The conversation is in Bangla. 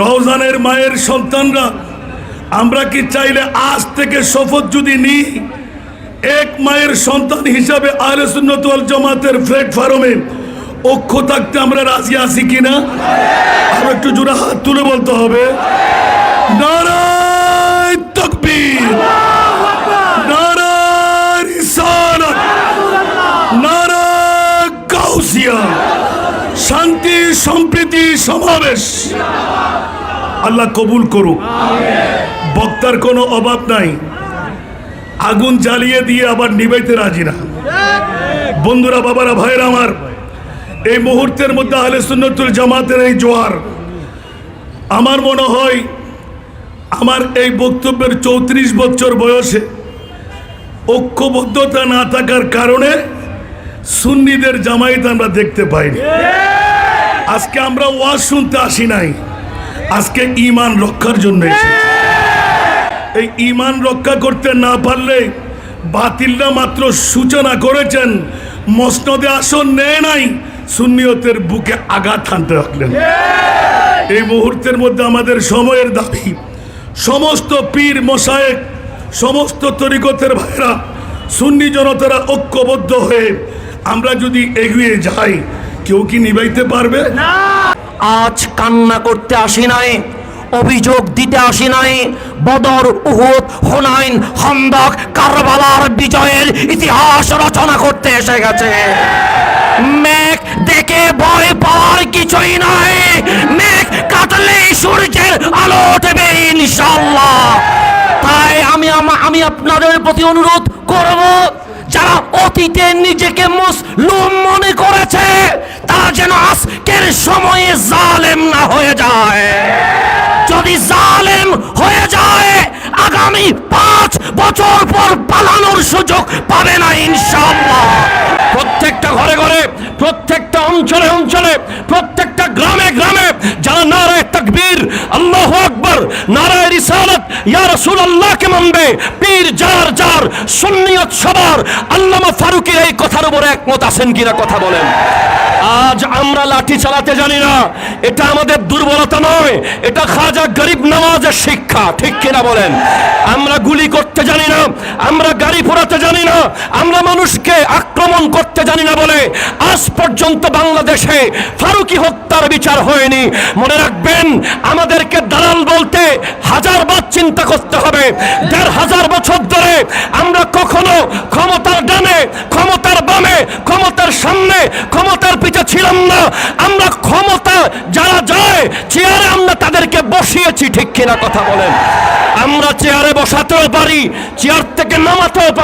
রওজানের মায়ের সন্তানরা, আমরা কি চাইলে আজ থেকে শপথ যদি নিই, এক মায়ের সন্তান হিসাবে আহলে সুন্নত ওয়াল জামাতের প্ল্যাটফর্মে অক্ষ থাকতে আমরা রাজি আছি কিনা? আর একটু জোরে হাত তুলে বলতে হবে। নারায় শান্তি সম্প্রীতি, সমাবেশ। আল্লাহ কবুল করুক। বক্তার কোনো অভাব নাই। আগুন জ্বালিয়ে দিয়ে আবার নিবাইতে রাজি না। বন্ধুরা, বাবারা ভাইরা আমার, এই মুহূর্তের মধ্যে আহলে সুন্নতুল জামাতের এই জোয়ার, আমার মনে হয় আমার এই বক্তব্যের চৌত্রিশ বছর বয়সে ঐক্যবদ্ধতা না থাকার কারণে সুন্নিদের জামায়াত আমরা দেখতে পাইনি। আজকে আমরা ওয়াজ শুনতে আসি নাই। আজকে ইমান রক্ষার জন্য এই ইমান রক্ষা করতে না পারলে বাতিলরা মাত্র সূচনা করেছেন, মসনদে আসন নেয় নাই, সুন্নিয়তের বুকে আঘাত হানতে রাখলেন। এই মুহূর্তের মধ্যে আমাদের সময়ের দাবি, সমস্ত পীর মশায়েক সমস্ত তরিকতের ভাইরা সুন্নি জনতারা ঐক্যবদ্ধ হয়ে আমরা যদি এগিয়ে যাই কেউ কি নিবাইতে পারবে? আজ কান্না করতে আসি নাই অভিযোগ দিতে আসি নাই বদর উহুদ হুনাইন খন্দক কারবালার বিজয়ের ইতিহাস রচনা করতে এসে গেছে। মেঘ দেখে ভয় পাওয়ার কিছুই নাই মেঘ কাটলেই সূর্যের আলো দেবে ইনশাল্লাহ তাই আমি আমি আপনাদের প্রতি অনুরোধ করব, যারা অতীতে নিজেকে মুসলুম মনে করেছে, তারা যেন আজকের সময়ে জালেম না হয়ে যায়। যদি জালেম হয়ে যায়, আগামী পাঁচ বছর পর পালানোর সুযোগ পাবে না ইনশাআল্লাহ। প্রত্যেকটা ঘরে ঘরে, প্রত্যেকটা অঞ্চলে অঞ্চলে, প্রত্যেকটা গ্রামে গ্রামে, যারা নারায় তাকবীর, আল্লাহ আকবর, নারায় রিসালাত, ইয়া রাসূলুল্লাহকে মানবে? পীর যার যার, সুন্নিয়ত সবার, আল্লামা ফারুকের এই কথার উপরে একমত আছেন কিনা কথা বলেন। আজ আমরা লাঠি চালাতে জানি না, এটা আমাদের দুর্বলতা নয়, এটা খাজা গরিব নামাজের শিক্ষা, ঠিক কিনা বলেন? আমরা গুলি করতে জানি না, আমরা গাড়ি ফোরাতে জানি না, আমরা মানুষকে আক্রমণ করতে জানি না বলে আজ পর্যন্ত বাংলাদেশে ফারুকি হত্যার বিচার হয়নি। মনে রাখবেন, আমাদেরকে দালাল বলতে হাজার বার চিন্তা করতে হবে। দেড় হাজার বছর ধরে আমরা কখনো ক্ষমতার ডানে, ক্ষমতার বামে, ক্ষমতার সামনে, ক্ষমতার পিছে ছিলাম না। আমরা ক্ষমতা যারা যায়, চেয়ারে আমরা তাদেরকে বসিয়েছি কথা বলেন। আমরা চেয়ারে বসাতেও পারি চেয়ার থেকে নামাতেও পারি।